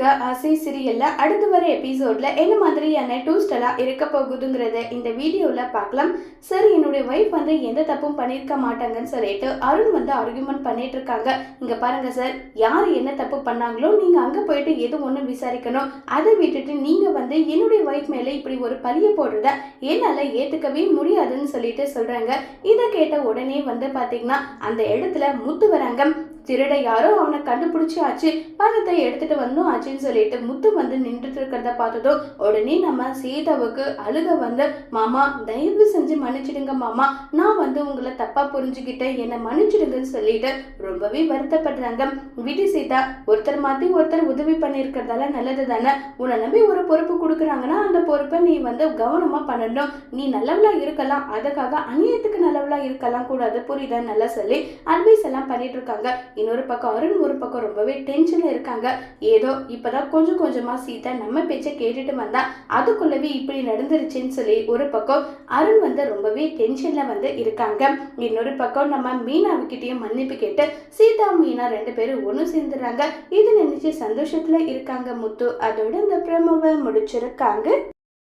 இருக்க ஆசை சீரியல்ல அடுத்து வர எபிசோட்ல என்ன மாதிரியான டூஸ்ட் எல்லாம் இருக்க போகுதுங்கிறத இந்த வீடியோல பார்க்கலாம். சரி என்னுடைய ஒய்ஃப் வந்து எந்த தப்பும் பண்ணியிருக்க மாட்டாங்கன்னு சொல்லிட்டு அருண் வந்து ஆர்குமெண்ட் பண்ணிட்டு இருக்காங்க. இங்க பாருங்க சார் யார் என்ன தப்பு பண்ணாங்களோ நீங்க அங்க போயிட்டு எது ஒண்ணு விசாரிக்கணும் அதை விட்டுட்டு நீங்க வந்து என்னுடைய ஒய்ஃப் மேல இப்படி ஒரு பழிய போடுறத என்னால ஏத்துக்கவே முடியாதுன்னு சொல்லிட்டு சொல்றாங்க. இதை கேட்ட உடனே வந்து பாத்தீங்கன்னா அந்த இடத்துல முத்து வராங்க. திருட யாரோ அவனை கண்டுபிடிச்சி ஆச்சு. பணத்தை எடுத்துட்டு வந்தோம் ஆச்சுன்னு சொல்லிட்டு முத்து வந்து நின்றுட்டு இருக்கிறத பார்த்ததும் உடனே நம்ம சீதாவுக்கு அழுக வந்து மாமா தயவு செஞ்சு மன்னிச்சிடுங்க மாமா. நான் வந்து உங்களை தப்பா புரிஞ்சுக்கிட்டேன். என்னை மன்னிச்சிடுங்கன்னு சொல்லிட்டு ரொம்பவே வருத்தப்படுறாங்க. விதி சீதா ஒருத்தர் மாத்தி ஒருத்தர் உதவி பண்ணியிருக்கிறதால நல்லது தானே. உன்னை நம்பி ஒரு பொறுப்பு கொடுக்குறாங்கன்னா அந்த பொறுப்பை நீ வந்து கவனமா பண்ணணும். நீ நல்லவளா இருக்கலாம். அதுக்காக அநியத்துக்கு நல்லவளா இருக்கலாம். கூடாது. புரியுதா? நல்லா சொல்லி அட்வைஸ் எல்லாம் பண்ணிட்டு இருக்காங்க. இன்னொரு பக்கம் அருண் ஒரு பக்கம் ரொம்பவே டென்ஷனில் இருக்காங்க. ஏதோ இப்போதான் கொஞ்சம் கொஞ்சமாக சீதா நம்ம பேச்சை கேட்டுட்டு வந்தா அதுக்குள்ளவே இப்படி நடந்துருச்சுன்னு சொல்லி ஒரு பக்கம் அருண் வந்து ரொம்பவே டென்ஷனில் வந்து இருக்காங்க. இன்னொரு பக்கம் நம்ம மீனாவுக்கிட்டேயும் மன்னிப்பு கேட்டு சீதா மீனா ரெண்டு பேரும் ஒன்று சேர்ந்துடுறாங்க. இது நினைச்சு சந்தோஷத்தில் இருக்காங்க முத்து. அதோட இந்த பிரமவை முடிச்சிருக்காங்க.